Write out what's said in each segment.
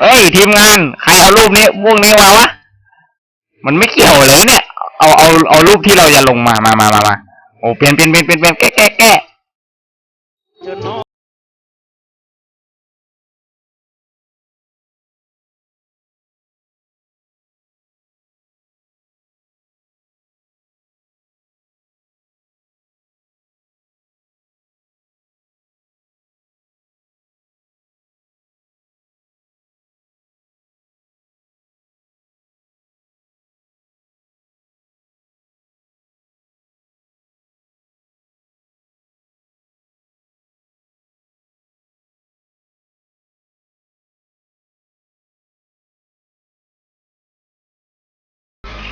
เฮ้ยทีมงาน ใครเอารูปนี้พวกนี้มาวะ มันไม่เกี่ยวเลยเนี่ย เอาเอาเอารูปที่เราจะลงมามามามามาโอ้เปลี่ยนเปลี่ยนเปลี่ยนเปลี่ยนแก้แก้แก้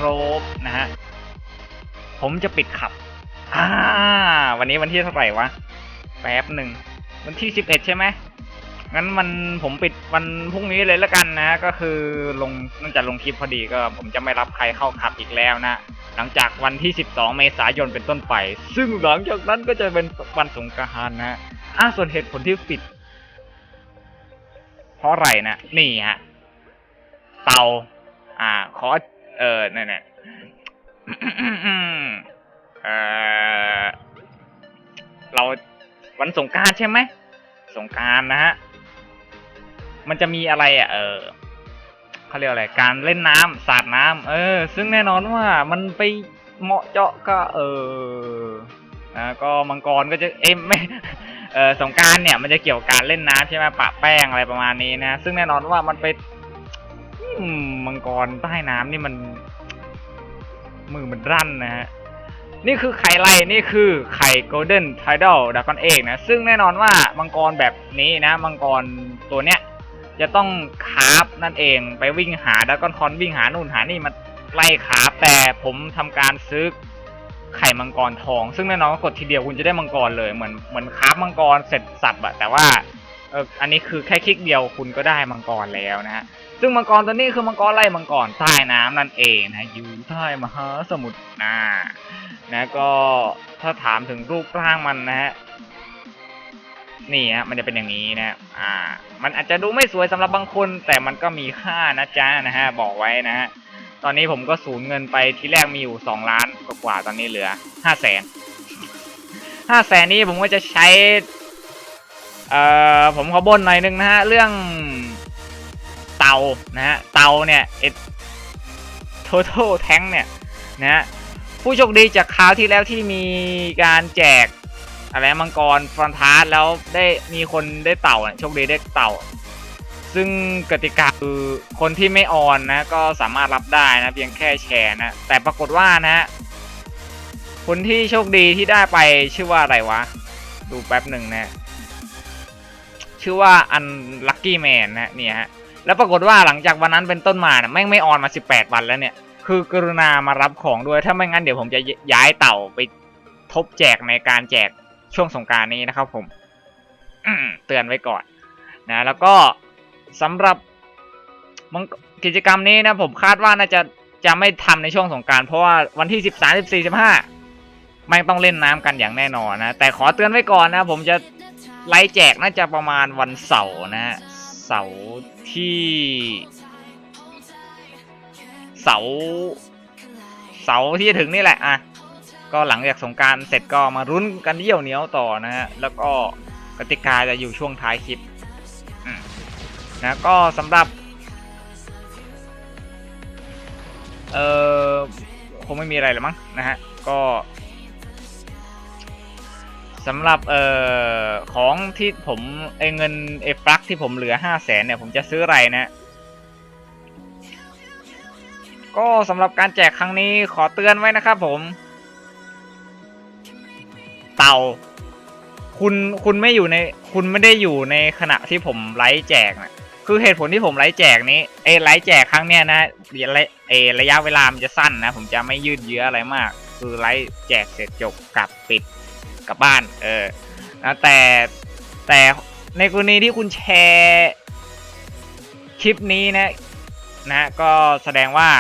รบนะฮะ ผมจะปิดขับ อ่า วันนี้วันที่เท่าไหร่วะ แป๊บหนึ่ง วันที่สิบเอ็ดใช่ไหมงั้นมันผมปิดวันพรุ่งนี้เลยละกันนะ ก็คือลงเนื่องจากลงคลิปพอดีก็ ผมจะไม่รับใครเข้าขับอีกแล้วนะ หลังจากวันที่ 12 เมษายนเป็นต้นไป ซึ่งหลังจากนั้นก็จะเป็นวันสงกรานต์นะอ่าส่วนเหตุผลที่ปิด เพราะอะไรนะ นี่ฮะ เตา อ่า ขอ เออนี่ยเนี่เออเราวันสงการใช่ไหม สงการนะฮะ มันจะมีอะไรอะ เออเขาเรียกอะไร การเล่นน้ำสาดน้ำเออ ซึ่งแน่นอนว่ามันไปเหมาะเจาะก็ เออนะก็มังกรก็จะเอ้ยไม่เออสงการเนี่ยมันจะเกี่ยวกับการเล่นน้ำใช่ไหมปะแป้งอะไรประมาณนี้นะ ซึ่งแน่นอนว่ามันไป มังกรใต้น้ำนี่มัน มือมันรั่นนะฮะ นี่คือไข่ไรนี่คือไข่ Golden Tidal Dragon Egg นะ ซึ่งแน่นอนว่ามังกรแบบนี้นะ มังกรตัวเนี้ย จะต้องคาบนั่นเองไปวิ่งหาดากอนคอนวิ่งหานู่นหานี่มาไล่คาบแต่ผมทำการซื้อไข่มังกรทอง ซึ่งแน่นอนว่ากดทีเดียวคุณจะได้มังกรเลย เหมือนเหมือนคาบมังกรเสร็จสับอะแต่ว่าเอออันนี้คือแค่คลิกเดียวคุณก็ได้มังกรแล้วนะฮะ ซึ่งมังกรตัวนี้คือมังกรไล่มังกรใต้น้ำนั่นเองนะอยู่ใต้มหาสมุทรนะนะก็ถ้าถามถึงรูปร่างมันนะฮะนี่ฮะมันจะเป็นอย่างนี้นะอ่า มันอาจจะดูไม่สวยสำหรับบางคน แต่มันก็มีค่านะจ๊ะนะฮะบอกไว้นะฮะตอนนี้ผมก็สูญเงินไปที่แรกมีอยู่สองล้านกว่าตอนนี้เหลือห้าแสนห้าแสนนี้ผมก็จะใช้ เอ่อผมขอบ่นหน่อยนึงนะฮะเรื่องานะฮะเตาเนี่ยเอ็ด total tank เนี่ยนะฮะผู้โชคดีจากคราวที่แล้วที่มีการแจกอะไรมังกรฟรอนทาร์แล้วได้มีคนได้เต่าเนี่ยโชคดีได้เต่า ซึ่งกติกาคือคนที่ไม่ออนนะก็สามารถรับได้นะเพียงแค่แชร์นะแต่ปรากฏว่านะฮะคนที่โชคดีที่ได้ไปชื่อว่าอะไรวะ ดูแป๊บหนึ่งนะ ชื่อว่า Unlucky Man นะเนี่ยฮะ แล้วปรากฏว่าหลังจากวันนั้นเป็นต้นมาเนี่ยแม่งไม่ออนมา 18 วันแล้วเนี่ย คือกรุณามารับของด้วย ถ้าไม่งั้นเดี๋ยวผมจะย้ายเต่าไปทบแจกในการแจกช่วงสงการนี้นะครับ ผมเตือนไว้ก่อน นะ แล้วก็สำหรับกิจกรรมนี้นะผมคาดว่าน่าจะจะไม่ทำในช่วงสงการเพราะว่าวันที่ 13 14 15ไม่งต้องเล่นน้ำกันอย่างแน่นอนนะ แต่ขอเตือนไว้ก่อนนะ ผมจะไล่แจกน่าจะประมาณวันเสาร์นะ เสาร์ที่เสาร์เสาร์ที่จะถึงนี่แหละอะก็หลังจากสงการเสร็จก็มารุ้นกันเยี่ยวเหนียวต่อนะฮะแล้วก็กติกาจะอยู่ช่วงท้ายคลิปนะก็สำหรับเออคงไม่มีอะไรหรอกมั้งนะฮะก็ สำหรับเอ่อของที่ผมไอเงินไอปลั๊กที่ผมเหลือห้าแสนเนี่ยผมจะซื้ออะไรนะ ก็สำหรับการแจกครั้งนี้ขอเตือนไว้นะครับผม เต่า คุณคุณไม่อยู่ใน คุณไม่ได้อยู่ในขณะที่ผมไลฟ์แจกนะคือเหตุผลที่ผมไลฟ์แจกนี้ไอไลฟ์แจกครั้งเนี้ยนะระไอระยะเวลามันจะสั้นนะ ผมจะไม่ยืดเยื้ออะไรมาก คือไลฟ์แจกเสร็จจบกลับปิด กลับบ้าน เออนะแต่แต่ในกรณีที่คุณแชร์คลิปนี้นะนะก็แสดงว่า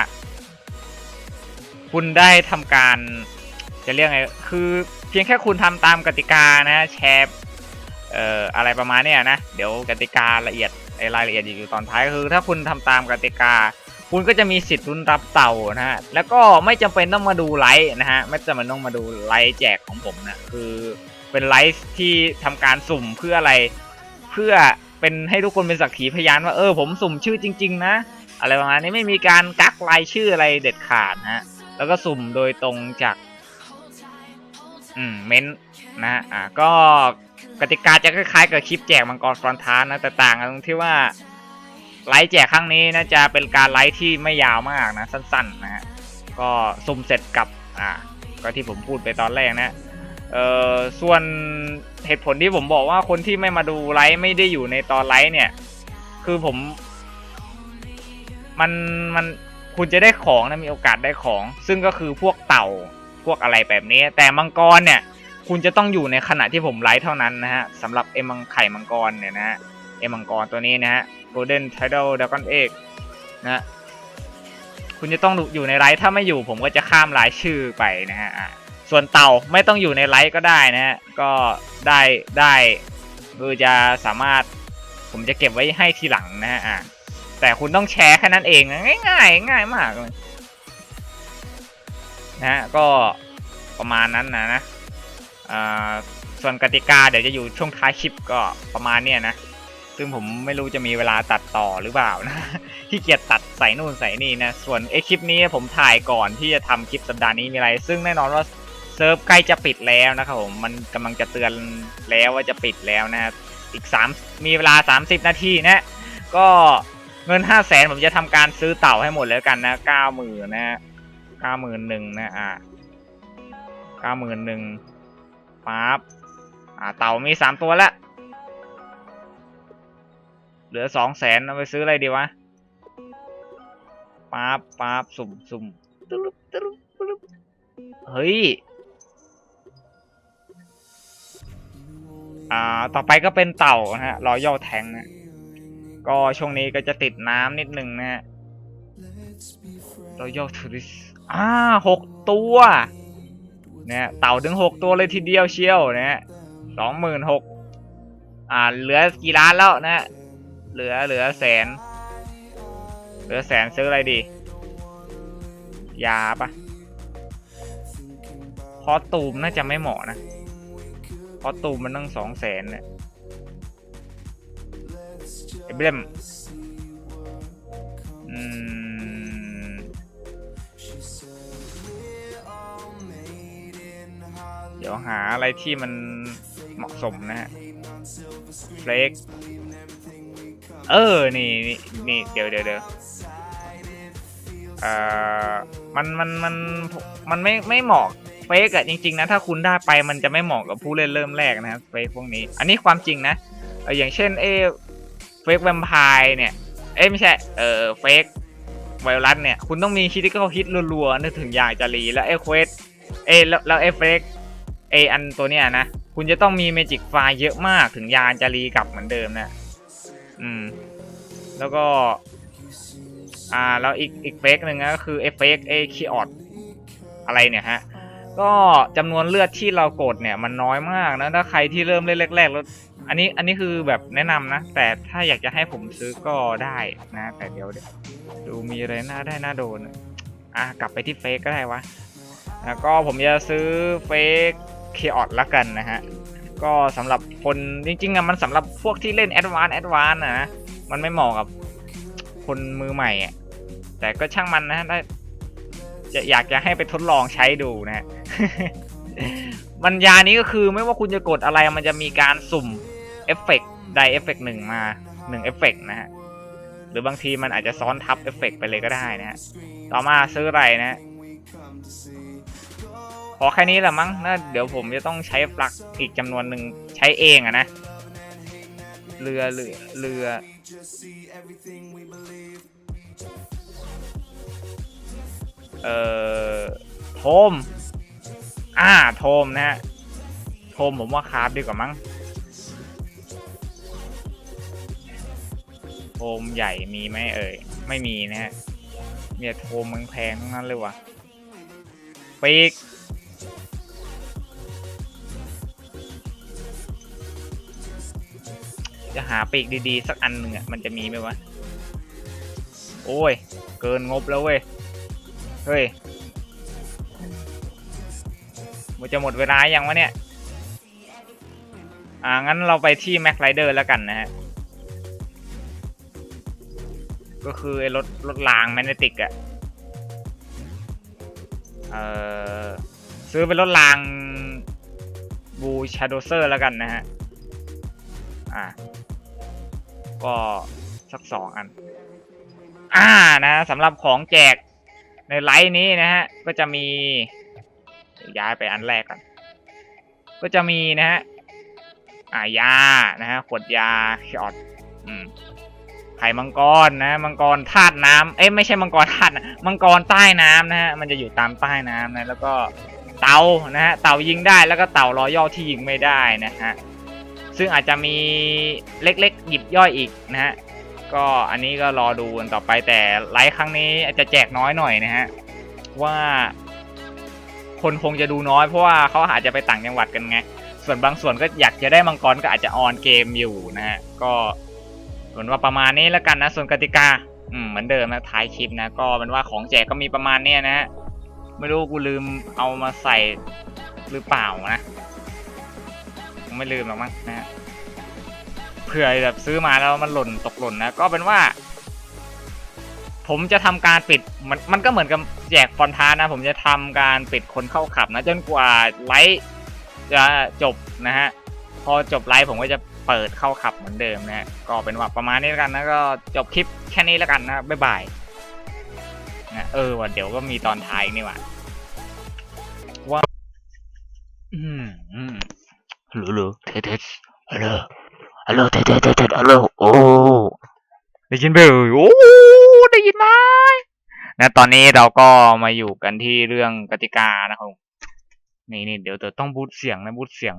คุณได้ทำการจะเรียกไงคือเพียงแค่คุณทำตามกติกานะแชร์เอ่ออะไรประมาณเนี้ยนะ เดี๋ยวกติการละเอียดรายละเอียดอยู่ตอนท้ายคือ ถ้าคุณทำตามกติกา คุณก็จะมีสิทธิ์ลุ้นรับเต่านะฮะ แล้วก็ไม่จำเป็นต้องมาดูไลฟ์นะฮะ ไม่จำเป็นต้องมาดูไลฟ์แจกของผมนะ คือเป็นไลฟ์ที่ทำการสุ่มเพื่ออะไร เพื่อเป็นให้ทุกคนเป็นสักขีพยานว่าเออผมสุ่มชื่อจริง ๆ นะ อะไรประมาณนี้ไม่มีการกักรายชื่ออะไรเด็ดขาดนะฮะ แล้วก็สุ่มโดยตรงจาก อืมเม้นนะฮะอ่าก็กติกาจะคล้ายๆกับคลิปแจกมังกรฟรอนทานนะแต่ต่างกันตรงที่ว่า ไลฟ์แจกครั้งนี้นะจะเป็นการไลฟ์ที่ไม่ยาวมากนะ สั้นๆนะฮะก็สุ่มเสร็จกับอ่าก็ที่ผมพูดไปตอนแรกนะเอ่อส่วนเหตุผลที่ผมบอกว่าคนที่ไม่มาดูไลฟ์ไม่ได้อยู่ในตอนไลฟ์เนี่ย คือผม มันมันคุณจะได้ของนะมีโอกาสได้ของ ซึ่งก็คือพวกเต่าพวกอะไรแบบนี้ แต่มังกรเนี่ย คุณจะต้องอยู่ในขณะที่ผมไลฟ์เท่านั้นนะฮะสำหรับเอมังไข่มังกรเนี่ยนะฮะ เอมังกรตัวนี้นะฮะ Golden Tidal Dragon Egg นะคุณจะต้องอยู่ในไลฟ์ถ้าไม่อยู่ผมก็จะข้ามรายชื่อไปนะฮะส่วนเต่าไม่ต้องอยู่ในไลฟ์ก็ได้นะฮะ ก็ได้ได้คือจะสามารถผมจะเก็บไว้ให้ทีหลังนะฮะแต่คุณต้องแชร์แค่นั้นเองนะง่ายๆง่ายมากเลยนะฮะก็ประมาณนั้นนะนะส่วนกติกาเดี๋ยวจะอยู่ช่วงท้ายคลิปก็ประมาณเนี้ยนะ ซึ่งผมไม่รู้จะมีเวลาตัดต่อหรือเปล่านะที่เกียจตัดใส่นู่นใส่นี่นะ ส่วนไอคลิปนี้ผมถ่ายก่อนที่จะทำคลิปสัปดาห์นี้มีอะไร ซึ่งแน่นอนว่าเซิร์ฟใกล้จะปิดแล้วนะครับผม มันกำลังจะเตือนแล้วว่าจะปิดแล้วนะอีก 3 มีเวลา 30 นาทีนะ ก็เงิน 5 0 0แสนผมจะทำการซื้อเต่าให้หมดแล้วกันนะ9 0,000นะ91,000นะอ่า91,000ปั๊บอ่าเต่ามีสามตัวแล้ว เหลือสองแสนเอาไปซื้ออะไรดีวะปั๊บปั๊บสุ่มสุ่มตึ๊บตึ๊บตึ๊บเฮ้ย อ่า ต่อไปก็เป็นเต่านะฮะรอย่อแทงนะ ก็ช่วงนี้ก็จะติดน้ำนิดหนึ่งนะฮะรอย่อทูริสอ่าหกตัวเนี่ยเต่าถึงหกตัวเลยทีเดียวเชียวนะสองหมื่นหกอ่า เหลือกี่ล้านแล้วนะ เหลือเหลือแสน เหลือแสนซื้ออะไรดี ยาปะคอสตูมน่าจะไม่เหมาะนะคอสตูมมันต้องสองแสนเนี่ยเอเบมอืมเดี๋ยวหาอะไรที่มันเหมาะสมนะฮะเฟลก เออ นี่นี่นี่เดี๋ยวเดี๋ยวเดี๋ยวเอ่อมันมันมันมันไม่ไม่เหมาะเฟกอะจริง ๆ นะ ถ้าคุณได้ไปมันจะไม่เหมาะกับผู้เล่นเริ่มแรกนะครับเฟกพวกนี้ อันนี้ความจริงนะเอออย่างเช่นเอเฟกแวมไพร์เนี่ย เอ้ไม่ใช่ เออเฟกไวรัสเนี่ย คุณต้องมีคิดที่เขาฮิตรัวๆนึกถึงอยาจะรีแล้วเอเควสเอแล้วแล้วเอฟเฟกเออันตัวเนี้ยนะ คุณจะต้องมีเมจิกไฟเยอะมากถึงยานจะรีกลับเหมือนเดิมนะ อืม แล้วก็ อ่า แล้วอีกอีกเฟกหนึ่งก็คือเอฟเฟกเอคีออดอะไรเนี่ยฮะ ก็จำนวนเลือดที่เรากดเนี่ย มันน้อยมากนะ ถ้าใครที่เริ่มเล่นแรกๆแล้ว อันนี้อันนี้คือแบบแนะนำนะ แต่ถ้าอยากจะให้ผมซื้อก็ได้นะ แต่เดี๋ยวเดี๋ยวดูมีอะไรน่าได้น่าโดน อะกลับไปที่เฟกก็ได้วะ แล้วก็ผมจะซื้อเฟกเคออดละกันนะฮะ ก็สำหรับคนจริงๆอะมันสำหรับพวกที่เล่นแอดวานแอดวานนะมันไม่เหมาะกับคนมือใหม่อะแต่ก็ช่างมันนะได้จะอยากจะให้ไปทดลองใช้ดูนะมันยานี้ก็คือไม่ว่าคุณจะกดอะไรมันจะมีการสุ่มเอฟเฟกต์ใดเอฟเฟกต์หนึ่งมาหนึ่งเอฟเฟกต์นะฮะหรือบางทีมันอาจจะซ้อนทับเอฟเฟกต์ไปเลยก็ได้นะฮะต่อมาซื้ออะไรนะ อแค่นี้แหละมั้งนะเดี๋ยวผมจะต้องใช้ปลั๊กอีกจำนวนหนึ่งใช้เองอะนะ เรือเรือเรือเอ่อโทมอ่าโทมนะฮะโทมผมว่าคราฟดีกว่ามั้งโทมใหญ่มีไหมเอ่ย ไม่มีนะฮะมีแต่โทมแพงทั้งนั้นเลยว่ะปีก จะหาปีกดีๆ สักอันหนึ่งอะมันจะมีไหมวะ โอ้ย เกินงบแล้วเว้ย เฮ้ย มันจะหมดเวลายังวะเนี่ย อ่า งั้นเราไปที่แม็กไรเดอร์แล้วกันนะฮะ ก็คือไอ้รถรถรางแมกเนติกอะเอ่อซื้อเป็นรถรางบูชาโดเซอร์แล้วกันนะฮะ อ่า ก็สักสองอัน อ่านะสำหรับของแจกในไลฟ์นี้นะฮะ ก็จะมี ย้ายไปอันแรกกัน ก็จะมีนะฮะ อ่ายา นะฮะ ขวดยาช็อตอืมไข่มังกรนะ มังกรธาตุน้ำเอ้ยไม่ใช่มังกรธาตุมังกรใต้น้ำนะฮะ มันจะอยู่ตามใต้น้ำนะ แล้วก็เตานะฮะ เต่ายิงได้ แล้วก็เต่ารอย่อที่ยิงไม่ได้นะฮะ ซึ่งอาจจะมีเล็กๆ หยิบย่อยอีกนะฮะ ก็อันนี้ก็รอดูกันต่อไปแต่ไลฟ์ครั้งนี้อาจจะแจกน้อยหน่อยนะฮะ ว่า คนคงจะดูน้อยเพราะว่าเขาอาจจะไปต่างจังหวัดกันไง ส่วนบางส่วนก็อยากจะได้มังกรก็อาจจะออนเกมอยู่นะฮะ ก็เหมือนว่าประมาณนี้แล้วกันนะ ส่วนกติกา อืมเหมือนเดิมนะท้ายคลิปนะ ก็เป็นว่าของแจกก็มีประมาณเนี้ยนะฮะ ไม่รู้กูลืมเอามาใส่หรือเปล่านะ งไม่ลืมหรอกมั้งนะฮะเผื่อแบบซื้อมาแล้วมันหล่นตกหล่นนะ ก็เป็นว่า ผมจะทำการปิดมันมันก็เหมือนกับแจกฟอนทานนะ ผมจะทำการปิดคนเข้าขับนะจนกว่าไลฟ์จะจบนะฮะพอจบไลฟ์ผมก็จะเปิดเข้าขับเหมือนเดิมนะฮะก็เป็นว่าประมาณนี้แล้วกันนะก็จบคลิปแค่นี้แล้วกันนะบ๊ายบายนะเออว่าเดี๋ยวก็มีตอนท้ายนี่หว่าว่า ฮัลโหลเทสเทสฮัลโหลฮัลโหลเทสเทสเทสเทฮัลโหลโอ้ได้ยินไหมเอ่ยโอ้ได้ยินไหมนะตอนนี้เราก็มาอยู่กันที่เรื่องกติกานะครับนี่นี่เดี๋ยวเดี๋ยวต้องบูตเสียงนะบูตเสียง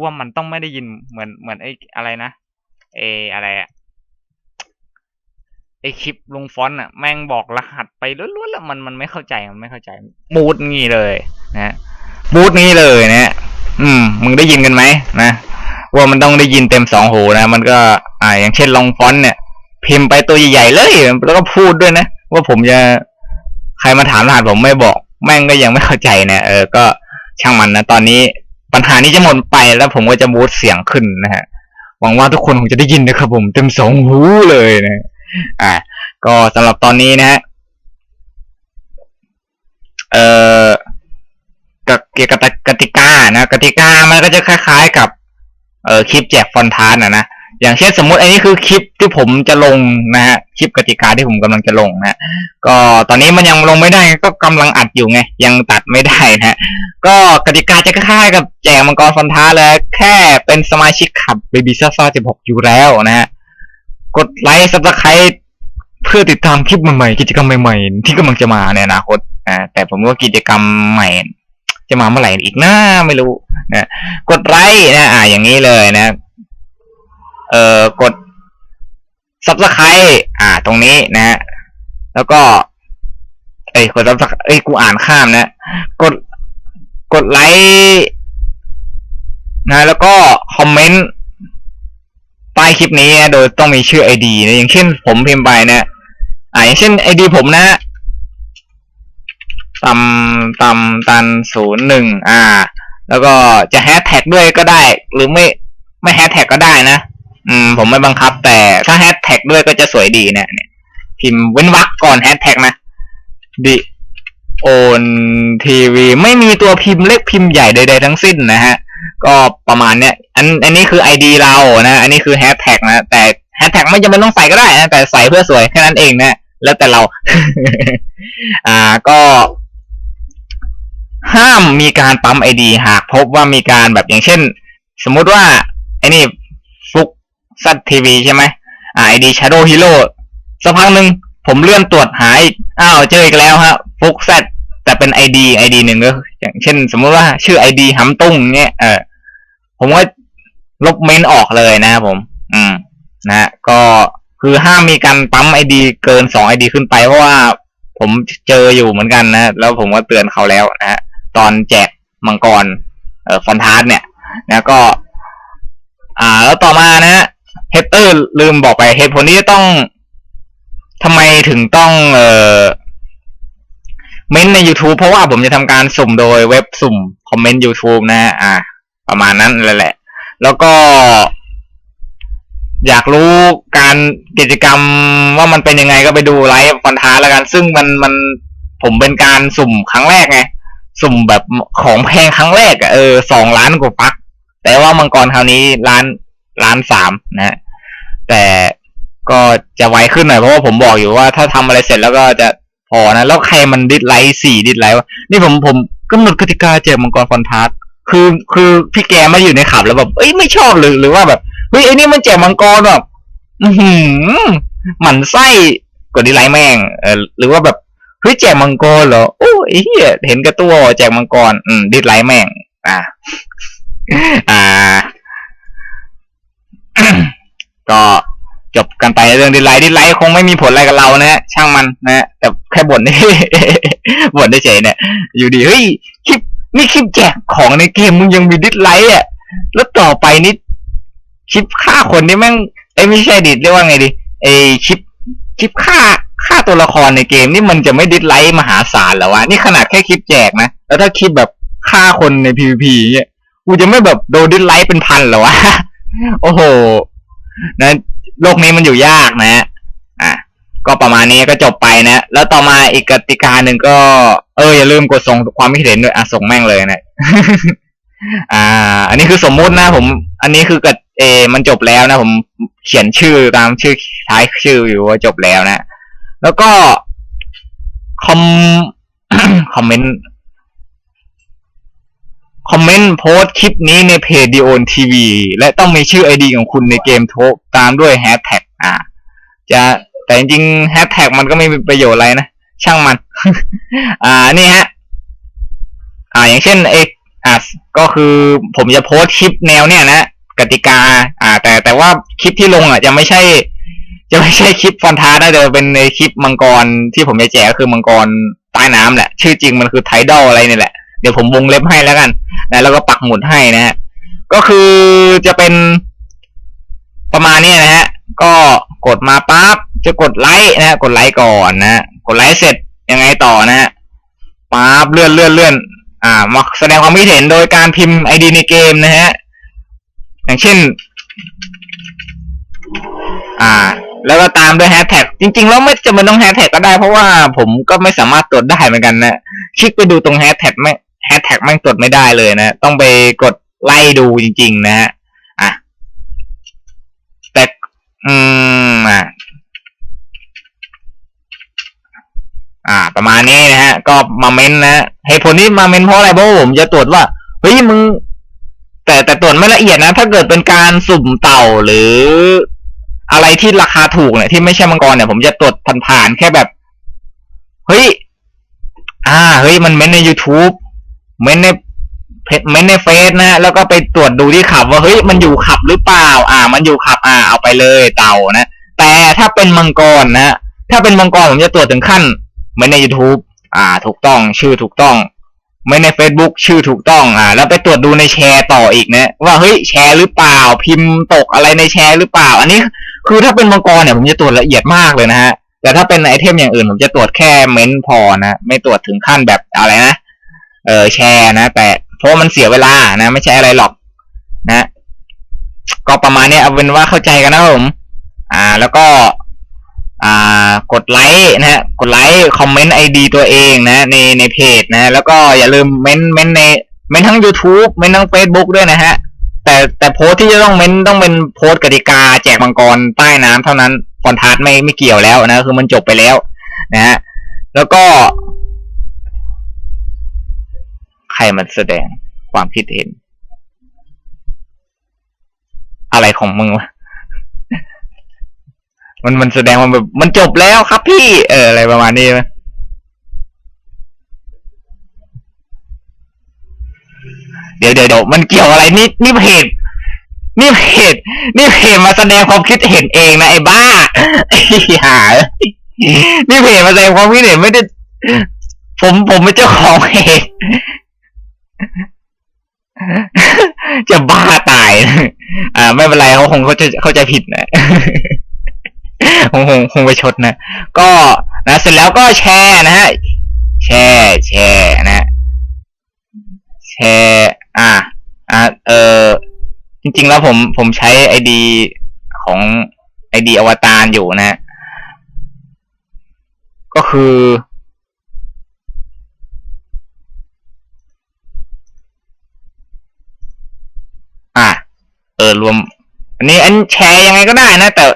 ว่ามันต้องไม่ได้ยินเหมือนเหมือนไอ้อะไรนะเออะไรอะไอคลิปลงฟอนต์อะแม่งบอกรหัสไปล้วนๆแล้วมันมันไม่เข้าใจมันไม่เข้าใจบูตงี้เลยนะบูตนี้เลยนะ อืม มึงได้ยินกันไหมนะว่ามันต้องได้ยินเต็มสองหูนะ มันก็ อ่า อย่างเช่นลองฟอนต์เนี่ย พิมพ์ไปตัวใหญ่ๆเลย แล้วก็พูดด้วยนะ ว่าผมจะใครมาถามรหัสผมไม่บอก แม่งก็ยังไม่เข้าใจนะเออก็ช่างมันนะ ตอนนี้ปัญหานี้จะหมดไปแล้วผมก็จะบูตเสียงขึ้นนะฮะหวังว่าทุกคนคงจะได้ยินนะครับผมเต็มสองหูเลยนะอ่า ก็สำหรับตอนนี้นะฮะเอ่อ เกี่ยวกับกติกานะกติกามันก็จะคล้ายๆ กับเอ่อคลิปแจกฟอนทานนะนะอย่างเช่นสมมติอันนี้คือคลิปที่ผมจะลงนะฮะคลิปกติกาที่ผมกำลังจะลงนะก็ตอนนี้มันยังลงไม่ได้ก็กำลังอัดอยู่ไง ยังตัดไม่ได้นะก็กติกาจะคล้ายๆกับแจกมังกรฟันท้าเลยแค่เป็นสมาชิกขับ Baby s a f a 16 อยู่แล้วนะฮะกดไลค์ซับสไครต์เพื่อติดตามคลิปใหม่ๆกิจกรรมใหม่ๆ ที่กำลังจะมาในอนาคตอ่าแต่ผมว่ากิจกรรมใหม่ จะมาเมื่อไหร่อีกนะไม่รู้นะกดไลค์นะอ่าอย่างนี้เลยนะ เอ่อกด subscribe อ่า ตรงนี้นะ แล้วก็เอ้ยกด subscribe เอ้ยกูอ่านข้ามนะ กดกดไลค์นะ แล้วก็คอมเมนต์ใต้คลิปนี้นะโดยต้องมีชื่อ ID นะอย่างเช่นผมพิมพ์ไปนะอ่าอย่างเช่น ID ผมนะ ตำตำตันศูนย์หนึ่งอ่า แล้วก็จะแฮชแท็กด้วยก็ได้ หรือไม่ไม่แฮชแท็กก็ได้นะ อืม ผมไม่บังคับ แต่ถ้าแฮชแท็กด้วยก็จะสวยดีเนี่ยเนี่ยพิมพ์เว้นวรรคก่อนแฮชแท็กนะดิโอนทีวีไม่มีตัวพิมพ์เล็กพิมพ์ใหญ่ใดๆทั้งสิ้นนะฮะ ก็ประมาณเนี้ย อันอันนี้คือ ID เรานะ อันนี้คือแฮชแท็กนะ แต่แฮชแท็กไม่จำเป็นต้องใส่ก็ได้นะ แต่ใส่เพื่อสวยแค่นั้นเองนะ แล้วแต่เรา อ่าก็ ห้ามมีการปั๊มไอดีหากพบว่ามีการแบบอย่างเช่น สมมุติว่าไอ้นี่ฟุกซัดทีวีใช่ไหมอ่าไอดีชาร์โดฮีโร่สักพักหนึ่งผมเลื่อนตรวจหาอีกอ้าวเจออีกแล้วฮะฟุกซัดแต่เป็นไอดีไอดีหนึ่งก็อย่างเช่น สมมุติว่าชื่อไอดีหำตุ้งเงี้ยเออผมก็ลบเมนออกเลยนะครับผม อืมนะฮะก็คือห้ามมีการปั๊มไอดีเกินสองไอดีขึ้นไปเพราะว่าผมเจออยู่เหมือนกันนะ แล้วผมก็เตือนเขาแล้วนะฮะ ตอนแจกมังกรเอ่อฟอนทาร์เนี่ยนะก็ อ่า แล้วต่อมานะฮะเหตุลืมบอกไปเหตุผลที่ต้องทำไมถึงต้องเอ่อเม้นใน YouTube เพราะว่าผมจะทำการสุ่มโดยเว็บสุ่มคอมเมนต์ YouTube นะฮะอ่า ประมาณนั้นแหละ แล้วก็ อยากรู้การกิจกรรมว่ามันเป็นยังไงก็ไปดูไลฟ์คอนท้าแล้วกัน ซึ่งมันมันผมเป็นการสุ่มครั้งแรกไง สุ่มแบบของแพงครั้งแรกอะเออสองล้านกว่าปัก แต่ว่ามังกรคราวนี้ล้านล้านสามนะฮะแต่ก็จะไวขึ้นหน่อยเพราะว่าผมบอกอยู่ว่าถ้าทำอะไรเสร็จแล้วก็จะพอนะ แล้วใครมันดิสไลท์สี่ดิสไลท์นี่ผมผมกำหนดกติกาแจกมังกรคอนทัสคือคือพี่แกไม่อยู่ในขับแล้วแบบเอ้ยไม่ชอบหรือหรือว่าแบบเฮ้ยไอ้นี่มันแจกมังกรแบบอือหือหมันไส้กดดิสไลท์แม่งเออหรือว่าแบบ เฮ้ยแจกมังกรเหรอโอ้ไอ้เหี้ยเห็นกระตัวแจกมังกร อืมดิสไลท์แม่ง อ่า อ่า ก็จบกันไปเรื่องดิสไลท์ดิสไลท์คงไม่มีผลอะไรกับเรานะฮะช่างมันนะแต่แค่บ่นบ่นได้เฉยเนี่ยอยู่ดีเฮ้ยคลิปนี่คลิปแจกของในเกมมึงยังมีดิสไลท์อะแล้วต่อไปนี่คลิปฆ่าคนนี่แม่งเอ้ไม่ใช่ดิเรียกว่าไงดีไอคลิปคลิปฆ่า ฆ่าตัวละครในเกมนี่มันจะไม่ดิสไลท์มหาศาลหรอวะ นี่ขนาดแค่คลิปแจกนะ แล้วถ้าคลิปแบบฆ่าคนใน PVP เนี่ยกูจะไม่แบบโดนดิสไลท์เป็นพันหรอวะ โอ้โห นะโลกนี้มันอยู่ยากนะอะก็ประมาณนี้ก็จบไปนะ แล้วต่อมาอีกกติกาหนึ่งก็ เอออย่าลืมกดส่งความคิดเห็นด้วยอะส่งแม่งเลยนะอ่า อันนี้คือสมมุตินะผม อันนี้คือกดเออมันจบแล้วนะผมเขียนชื่อตามชื่อท้ายชื่ออยู่ว่าจบแล้วนะ แล้วก็คอมคอมเมนต์คอมเมนต์โพสต์คลิปนี้ในเพจดีโอนทีวีและต้องมีชื่อไอดีของคุณในเกมโทกตามด้วยแฮชแท็กอ่า จะแต่จริงแฮชแท็กมันก็ไม่มีประโยชน์อะไรนะ ช่างมัน อ่านี่ฮะ อ่า อย่างเช่นเอกอ่าก็คือผมจะโพสต์คลิปแนวเนี่ยนะกติกา อ่า แต่แต่ว่าคลิปที่ลงอะจะไม่ใช่ จะไม่ใช่คลิปฟอนทานะแต่เป็นในคลิปมังกรที่ผมจะแจกก็คือมังกรใต้น้ำแหละ ชื่อจริงมันคือไทดอลอะไรนี่แหละ เดี๋ยวผมวงเล็บให้แล้วกันนะแล้วก็ปักหมุดให้นะฮะ ก็คือจะเป็นประมาณนี้นะฮะ ก็กดมาปั๊บจะกดไลค์นะฮะ กดไลค์ก่อนนะ กดไลค์เสร็จยังไงต่อนะฮะปั๊บเลื่อนเลื่อนเลื่อนอ่ามาแสดงความคิดเห็นโดยการพิมพ์ไอดีในเกมนะฮะ อย่างเช่น อ่า แล้วก็ตามด้วยแฮชแท็กจริง ๆ แล้วไม่จำเป็นต้องแฮชแท็กก็ได้เพราะว่าผมก็ไม่สามารถตรวจได้เหมือนกันนะคลิกไปดูตรงแฮชแท็กไม่แฮชแท็กแม่งตรวจไม่ได้เลยนะ ต้องไปกดไล่ดูจริง ๆ นะฮะอะแต่อืมอะอ่า ประมาณนี้นะฮะ ก็มาเม้นนะเหตุผลที่มาเม้นเพราะอะไรเพราะว่าผมจะตรวจว่าเฮ้ยมึง แต่แต่ตรวจไม่ละเอียดนะ ถ้าเกิดเป็นการสุ่มเต่าหรือ อะไรที่ราคาถูกเนี่ยที่ไม่ใช่มังกรเนี่ยผมจะตรวจผ่านๆแค่แบบ เฮ้ย อ่า เฮ้ย มันเม้นใน YouTube เม้นในเพจเม้นในเฟซนะ แล้วก็ไปตรวจดูที่ขับ ว่าเฮ้ยมันอยู่ขับหรือเปล่า อ่า มันอยู่ขับ อ่า เอาไปเลยเต่านะ แต่ถ้าเป็นมังกรนะ ถ้าเป็นมังกรผมจะตรวจถึงขั้นเม้นใน YouTube อ่า ถูกต้อง ชื่อถูกต้องไม่ใน Facebook ชื่อถูกต้องอ่า แล้วไปตรวจดูในแชร์ต่ออีกนะ ว่าเฮ้ยแชร์หรือเปล่า พิมพ์ตกอะไรในแชร์หรือเปล่า อันนี้ คือถ้าเป็นมังกรเนี่ยผมจะตรวจละเอียดมากเลยนะฮะ แต่ถ้าเป็นไอเทมอย่างอื่น ผมจะตรวจแค่เม้นพอนะ ไม่ตรวจถึงขั้นแบบอะไรนะ เออแชร์นะ แต่เพราะมันเสียเวลานะ ไม่ใช่อะไรหรอก นะ ก็ประมาณนี้เอาเป็นว่าเข้าใจกันนะผม อ่า แล้วก็ อ่า กดไลค์นะฮะ กดไลค์คอมเมนต์ไอดีตัวเองนะ ในในเพจนะ แล้วก็อย่าลืมเม้นเม้นในเม้นทั้ง YouTube เม้นทั้ง Facebook ด้วยนะฮะ แต่แต่โพสที่จะต้องเม้นต้องเป็นโพสกติกาแจกมังกรใต้น้ำเท่านั้นฟอนทัสไม่ไม่เกี่ยวแล้วนะคือมันจบไปแล้ว นะฮะแล้วก็ ใครมันแสดงความคิดเห็น อะไรของมึงวะมันมันแสดงว่าแบบมันจบแล้วครับพี่ เอออะไรประมาณนี้ไหม เดี๋ยวเดี๋ยวเดี๋ยวมันเกี่ยวอะไรนี่นี่เพจนี่เพจนี่เพจมาแสดงความคิดเห็นเองนะไอ้บ้าไอ้ห่านี่เพจมาแสดงความคิดเห็นไม่ได้ ผมผมเป็นเจ้าของเพจจะบ้าตาย อ่า ไม่เป็นไรเขาคงเขาจะเข้าใจผิดนะคงคงคงไปชดนะ ก็นะเสร็จแล้วก็แชร์นะฮะ แชร์แชร์นะฮะแชร์ อ่า อ่า เออจริง ๆ แล้วผมผมใช้ไอดีของไอดีอวตารอยู่นะ ก็คืออะเออรวม อันนี้อันแชร์ยังไงก็ได้นะ แต่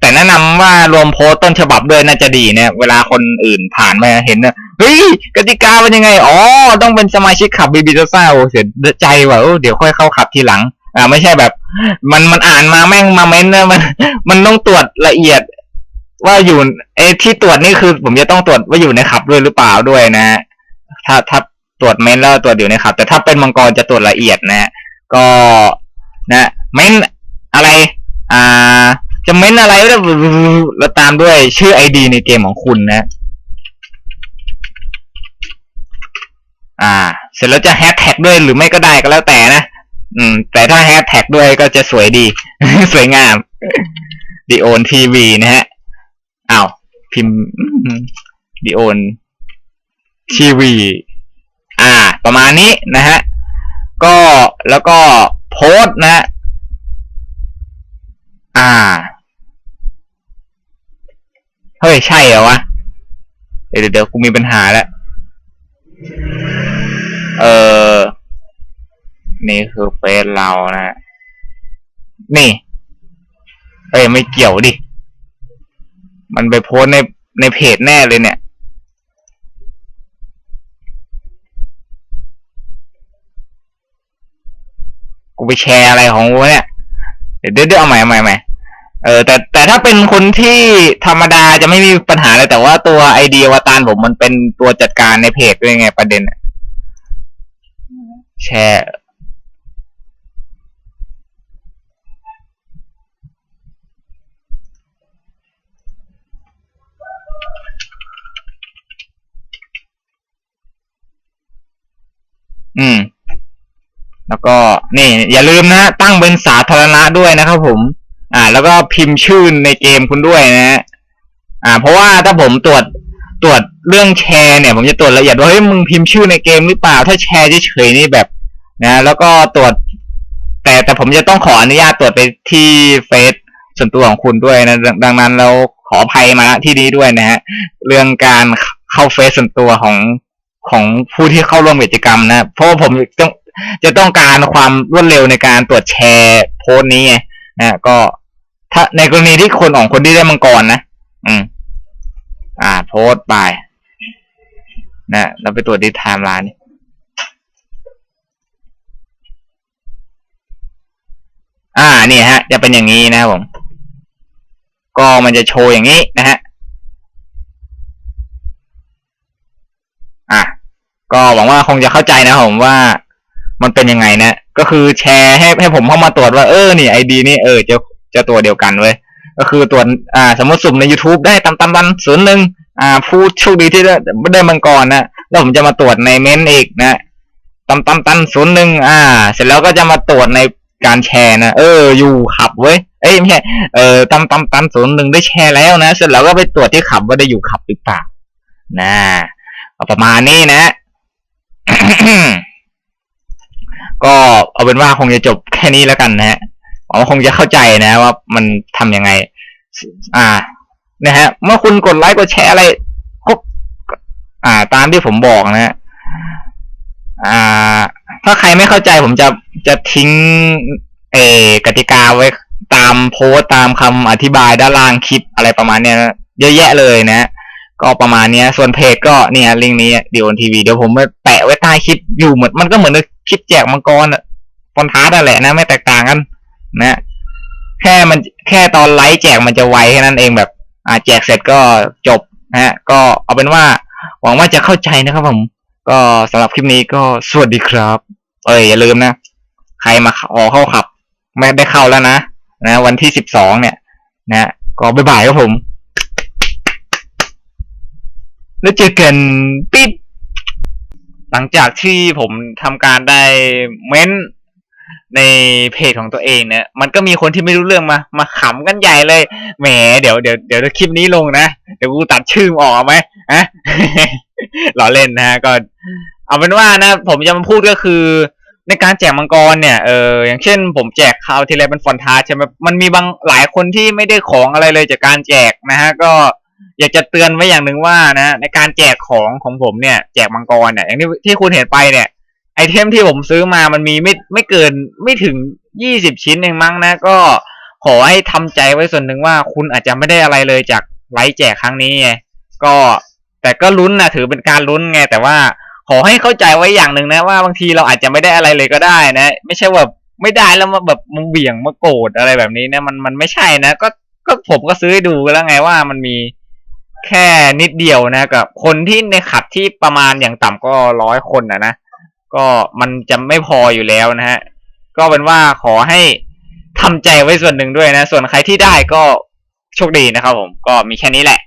แต่แนะนำว่ารวมโพสต์ต้นฉบับด้วยน่าจะดีนะเวลาคนอื่นผ่านมาเห็นนะ เฮ้ยกติกาเป็นยังไง อ๋อ ต้องเป็นสมาชิกขับบีบีซ่าโอ้เสียใจว่ะเดี๋ยวค่อยเข้าขับทีหลัง อ่า ไม่ใช่แบบ มันมันอ่านมาแม่งมาเม้นนะมัน มันต้องตรวจละเอียด ว่าอยู่เอที่ตรวจนี่คือ ผมจะต้องตรวจว่าอยู่ในขับด้วยหรือเปล่าด้วยนะถ้าถ้าตรวจเม้นแล้วตรวจอยู่ในขับ แต่ถ้าเป็นมังกรจะตรวจละเอียดนะ ก็นะเม้นอะไร อ่า จะเม้นอะไรแล้วแล้วตามด้วยชื่อไอดีในเกมของคุณนะ อ่า เสร็จแล้วจะแฮชแท็กด้วยหรือไม่ก็ได้ก็แล้วแต่นะ อืม แต่ถ้าแฮชแท็กด้วยก็จะสวยดี สวยงามดีโอนทีวีนะฮะอ้าวพิมพ์ดีโอนทีวีอ่า ประมาณนี้นะฮะ ก็แล้วก็โพสนะ อ่า เฮ้ย ใช่เหรอวะ เดี๋ยวเดี๋ยวกูมีปัญหาแล้ว เออ นี่คือเฟซเรานะนี่ เอ้ยไม่เกี่ยวดิ มันไปโพสในในเพจแน่เลยเนี่ย กูไปแชร์อะไรของกูเนี่ย เดี๋ยวเดี๋ยวเอาใหม่เอาใหม่ใหม่เออแต่แต่ถ้าเป็นคนที่ธรรมดาจะไม่มีปัญหาเลยแต่ว่าตัวไอเดียวตารผมมันเป็นตัวจัดการในเพจด้วยไงประเด็นอะ แชร์อืม แล้วก็นี่ อย่าลืมนะ ตั้งเป็นสาธารณะด้วยนะครับผม อ่า แล้วก็พิมพ์ชื่อในเกมคุณด้วยนะฮะอ่า เพราะว่าถ้าผมตรวจ ตรวจเรื่องแชร์เนี่ย ผมจะตรวจละเอียดว่าเฮ้ยมึงพิมพ์ชื่อในเกมหรือเปล่า ถ้าแชร์เฉยๆนี่แบบนะแล้วก็ตรวจ แต่แต่ผมจะต้องขออนุญาตตรวจไปที่เฟซส่วนตัวของคุณด้วยนะดังนั้นเราขออภัยมาที่นี้ด้วยนะฮะเรื่องการเข้าเฟซส่วนตัวของของผู้ที่เข้าร่วมกิจกรรมนะ เพราะว่าผมต้องจะต้องการความรวดเร็วในการตรวจแชร์โพสต์นี้นะก็ถ้าในกรณีที่คนของคนที่ได้มังกรนะ อืม อ่า โพสต์ไปนะเราไปตรวจที่ไทม์ไลน์นี่อ่านี่ฮะ จะเป็นอย่างนี้นะครับผม ก็มันจะโชว์อย่างนี้นะฮะ อะ ก็หวังว่าคงจะเข้าใจนะผมว่ามันเป็นยังไงนะ ก็คือแชร์ให้ให้ผมเข้ามาตรวจว่าเออ นี่ไอดีนี่เออจะจะตัวเดียวกันเว้ย ก็คือตรวจอ่าสมมติสุ่มใน YouTube ได้ตามตามวันศูนย์หนึ่งอ่า ผู้โชคดีที่ได้ได้มังกรนะแล้วผมจะมาตรวจในเมนอีกนะตามตามตันศูนย์หนึ่งอ่า เสร็จแล้วก็จะมาตรวจในการแชร์นะเอออยู่ขับเว้ยเอ้ยไม่ใช่เออตามตามตันศูนย์หนึ่งได้แชร์แล้วนะ เสร็จแล้วก็ไปตรวจที่ขับว่าได้อยู่ขับหรือเปล่านะประมาณนี้นะ ก็เอาเป็นว่าคงจะจบแค่นี้แล้วกันนะฮะหวังว่าคงจะเข้าใจนะว่ามันทำยังไง อ่า นะฮะ เมื่อคุณกดไลค์กดแชร์อะไรครบอ่า ตามที่ผมบอกนะฮะอ่า ถ้าใครไม่เข้าใจผมจะจะทิ้ง เอกติกาไว้ตามโพสต์ตามคำอธิบายด้านล่างคลิปอะไรประมาณเนี้ยเยอะแยะเลยนะ ก็ประมาณเนี้ย ส่วนเพจก็เนี่ยลิงก์นี้เดีโอนทีวีเดี๋ยวผมแปะไว้ใต้คลิปอยู่เหมือนมันก็เหมือนคลิปแจกมังกรอะฟอนทาร์ดนั่นแหละนะ ไม่แตกต่างกัน นะ แค่มันแค่ตอนไลฟ์แจกมันจะไวแค่นั้นเองแบบ อ่าแจกเสร็จก็จบนะฮะ ก็เอาเป็นว่าหวังว่าจะเข้าใจนะครับผม ก็สำหรับคลิปนี้ก็สวัสดีครับ เอ้ยอย่าลืมนะ ใครมาขอเข้าขับ ไม่ได้เข้าแล้วนะนะวันที่สิบสองเนี่ย นะก็บ๊ายบายครับผม แล้วเจอกันปิ๊บหลังจากที่ผมทำการได้เม้น ในเพจของตัวเองเนี่ยมันก็มีคนที่ไม่รู้เรื่องมา มาขำกันใหญ่เลย แหม เดี๋ยวเดี๋ยวเดี๋ยวคลิปนี้ลงนะ เดี๋ยวกูตัดชื่อมออกไหมฮะหล่อเล่นนะฮะก็เอาเป็นว่านะ ผมจะมาพูดก็คือในการแจกมังกรเนี่ย เออ อย่างเช่น ผมแจกคราวที่แล้วเป็นฟอนทาใช่ไหมมันมีบางหลายคนที่ไม่ได้ของอะไรเลยจากการแจกนะฮะ ก็อยากจะเตือนไว้อย่างหนึ่งว่านะ ในการแจกของของผมเนี่ย แจกมังกรเนี่ย อย่างที่ที่คุณเห็นไปเนี่ย ไอเทมที่ผมซื้อมามันมีไม่ไม่เกินไม่ถึงยี่สิบชิ้นเองมั้งนะ ก็ขอให้ทำใจไว้ส่วนหนึ่งว่าคุณอาจจะไม่ได้อะไรเลยจากไลฟ์แจกครั้งนี้ไงก็แต่ก็ลุ้นนะถือเป็นการลุ้นไง แต่ว่าขอให้เข้าใจไว้อย่างหนึ่งนะว่าบางทีเราอาจจะไม่ได้อะไรเลยก็ได้นะ ไม่ใช่แบบไม่ได้แล้วมาแบบมึงเบี่ยงมาโกรธอะไรแบบนี้นะ มันมันไม่ใช่นะ ก็ก็ผมก็ซื้อดูแล้วไงว่ามันมีแค่นิดเดียวนะกับ คนที่ในขัดที่ประมาณอย่างต่ำก็ร้อยคนนะนะ ก็มันจะไม่พออยู่แล้วนะฮะ ก็เป็นว่าขอให้ทำใจไว้ส่วนหนึ่งด้วยนะ ส่วนใครที่ได้ก็โชคดีนะครับผม ก็มีแค่นี้แหละ